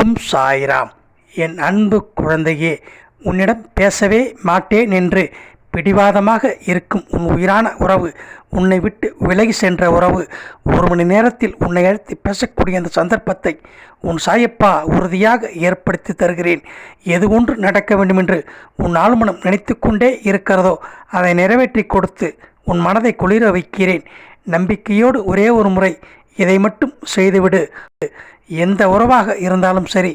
ஓம் சாய்ராம். என் அன்பு குழந்தையே உன்னிடம் பேசவே மாட்டேன் என்று பிடிவாதமாக இருக்கும் உன் உயிரான உறவு உன்னை விட்டு விலகி சென்ற உறவு ஒரு மணி நேரத்தில் உன்னை அழைத்து பேசக்கூடிய அந்த சந்தர்ப்பத்தை உன் சாயப்பா உறுதியாக ஏற்படுத்தி தருகிறேன். எது ஒன்று நடக்க வேண்டுமென்று உன் ஆழ்மனம் நினைத்து கொண்டே இருக்கிறதோ அதை நிறைவேற்றி கொடுத்து உன் மனதை குளிர வைக்கிறேன். நம்பிக்கையோடு ஒரே ஒரு முறை இதை மட்டும் செய்துவிடு. எந்த உறவாக இருந்தாலும் சரி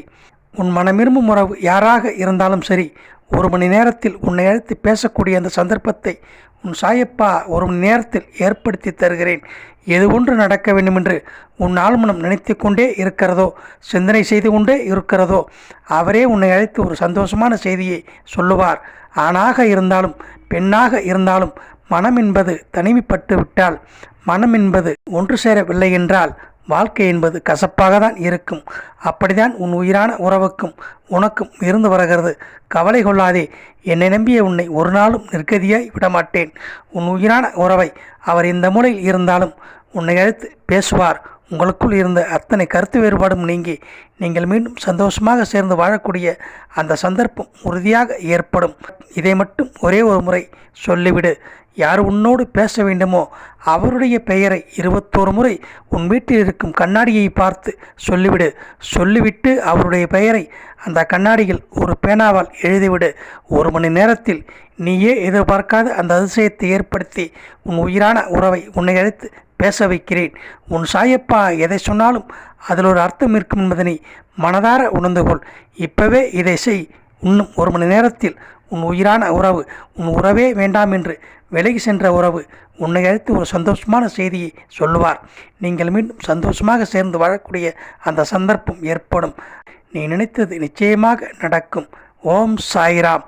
உன் மனமிரும்பும் உறவு யாராக இருந்தாலும் சரி ஒரு மணி நேரத்தில் உன்னை அழைத்து பேசக்கூடிய அந்த சந்தர்ப்பத்தை உன் சாயப்பா ஒரு மணி நேரத்தில் ஏற்படுத்தி தருகிறேன். எது ஒன்று நடக்க வேண்டுமென்று உன் ஆழ்மனம் நினைத்து கொண்டே இருக்கிறதோ சிந்தனை செய்து கொண்டே இருக்கிறதோ அவரே உன்னை அழைத்து ஒரு சந்தோஷமான செய்தியை சொல்லுவார். ஆணாக இருந்தாலும் பெண்ணாக இருந்தாலும் மனம் என்பது தனிமைப்பட்டு விட்டால் மனம் என்பது ஒன்று சேரவில்லை என்றால் வாழ்க்கை என்பது கசப்பாக தான் இருக்கும். அப்படிதான் உன் உயிரான உறவுக்கும் உனக்கும் இருந்து வருகிறது. கவலை கொள்ளாதே. என்னை நம்பிய உன்னை ஒரு நாளும் நிற்கதியாய் விடமாட்டேன். உன் உயிரான உறவை அவர் இந்த மூலையில் இருந்தாலும் உன்னை அழைத்து பேசுவார். உங்களுக்குள் இருந்த அத்தனை கருத்து வேறுபாடும் நீங்கி நீங்கள் மீண்டும் சந்தோஷமாக சேர்ந்து வாழக்கூடிய அந்த சந்தர்ப்பம் உறுதியாக ஏற்படும். இதை மட்டும் ஒரே ஒரு முறை சொல்லிவிடு. யார் உன்னோடு பேச வேண்டுமோ அவருடைய பெயரை இருபத்தோரு முறை உன் வீட்டில் இருக்கும் கண்ணாடியை பார்த்து சொல்லிவிடு. சொல்லிவிட்டு அவருடைய பெயரை அந்த கண்ணாடியில் ஒரு பேனாவால் எழுதிவிடு. ஒரு மணி நேரத்தில் நீயே எதிர்பார்க்காத அந்த அதிசயத்தை ஏற்படுத்தி உன் உயிரான உறவை உன்னை அழைத்து பேச வைக்கிறேன். உன் சாயப்பா எதை சொன்னாலும் அதில் ஒரு அர்த்தம் இருக்கும் என்பதனை மனதார உணர்ந்து கொள். இப்பவே இதை செய். இன்னும் ஒரு மணி நேரத்தில் உன் உயிரான உறவு உன் உறவே வேண்டாம் என்று விலகி சென்ற உறவு உன்னை அழைத்து ஒரு சந்தோஷமான செய்தியை சொல்லுவார். நீங்கள் மீண்டும் சந்தோஷமாக சேர்ந்து வாழக்கூடிய அந்த சந்தர்ப்பம் ஏற்படும். நீ நினைத்தது நிச்சயமாக நடக்கும். ஓம் சாய்ராம்.